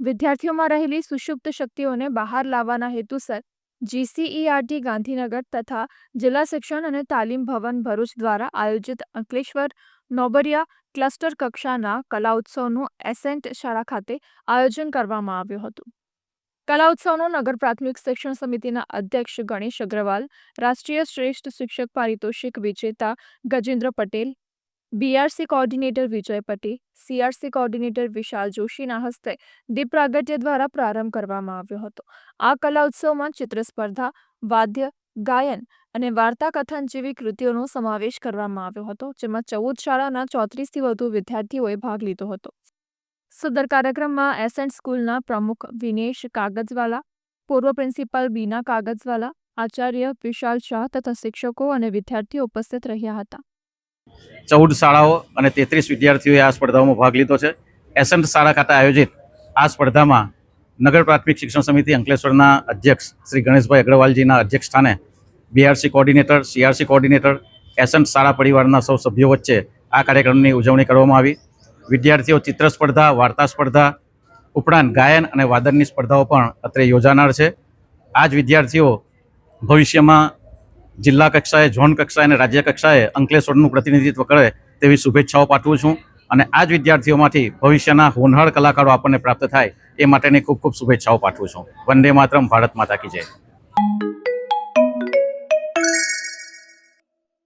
વિદ્યાર્થીઓમાં રહેલી સુષુપ્ત શક્તિઓને બહાર લાવવાના હેતુસર જીસીઈઆરટી ગાંધીનગર તથા જિલ્લા શિક્ષણ અને તાલીમ ભવન ભરૂચ દ્વારા આયોજિત અંકલેશ્વર નોબરિયા ક્લસ્ટર કક્ષાના કલા ઉત્સવનું એસેન્ટ શાળા ખાતે આયોજન કરવામાં આવ્યું હતું. કલા ઉત્સવનું નગર પ્રાથમિક શિક્ષણ સમિતિના અધ્યક્ષ ગણેશ અગ્રવાલ, રાષ્ટ્રીય શ્રેષ્ઠ શિક્ષક પારિતોષિક વિજેતા Gajendra Patel BRC coordinator Vijay Patel CRC coordinator Vishal જોશીના હસ્તે દીપ પ્રાગટ્ય દ્વારા પ્રારંભ કરવામાં આવ્યો હતો. આ કલા ઉત્સવમાં ચિત્ર સ્પર્ધા, વાદ્ય, ગાયન અને વાર્તા કથન જેવી કૃતિઓનો સમાવેશ કરવામાં આવ્યો હતો, જેમાં ચૌદ શાળાના ચોત્રીસથી વધુ વિદ્યાર્થીઓએ ભાગ લીધો હતો. સદર કાર્યક્રમમાં એસેન્ટ સ્કૂલના પ્રમુખ વિનેશ કાગજવાલા, પૂર્વ પ્રિન્સિપાલ બીના કાગજવાલા, આચાર્ય વિશાલ શાહ તથા શિક્ષકો અને વિદ્યાર્થીઓ ઉપસ્થિત રહ્યા હતા. ચૌદ શાળાઓ અને તેત્રીસ વિદ્યાર્થીઓએ આ સ્પર્ધાઓમાં ભાગ લીધો છે. એસન્ટ શાળા ખાતે આયોજિત આ સ્પર્ધામાં નગર પ્રાથમિક શિક્ષણ સમિતિ અંકલેશ્વરના અધ્યક્ષ શ્રી ગણેશભાઈ અગ્રવાલજીના અધ્યક્ષ સ્થાને BRC coordinator CRC coordinator Ascent શાળા પરિવારના સૌ સભ્યો વચ્ચે આ કાર્યક્રમની ઉજવણી કરવામાં આવી. વિદ્યાર્થીઓ ચિત્ર સ્પર્ધા, વાર્તા સ્પર્ધા, ઉપરાંત ગાયન અને વાદનની સ્પર્ધાઓ પણ અત્રે યોજાનાર છે. આ જ વિદ્યાર્થીઓ ભવિષ્યમાં જિલ્લા કક્ષાએ, ઝોન કક્ષાએ અને રાજ્ય કક્ષાએ અંકલેશ્વરનું પ્રતિનિધિત્વ કરે તેવી શુભેચ્છાઓ પાઠવું છું. અને આ જ વિદ્યાર્થીઓમાંથી ભવિષ્યના હોનહાર કલાકારો આપણને પ્રાપ્ત થાય એ માટેની ખૂબ ખૂબ શુભેચ્છાઓ પાઠવું છું. વંદે માતરમ, ભારત માતા કી જય.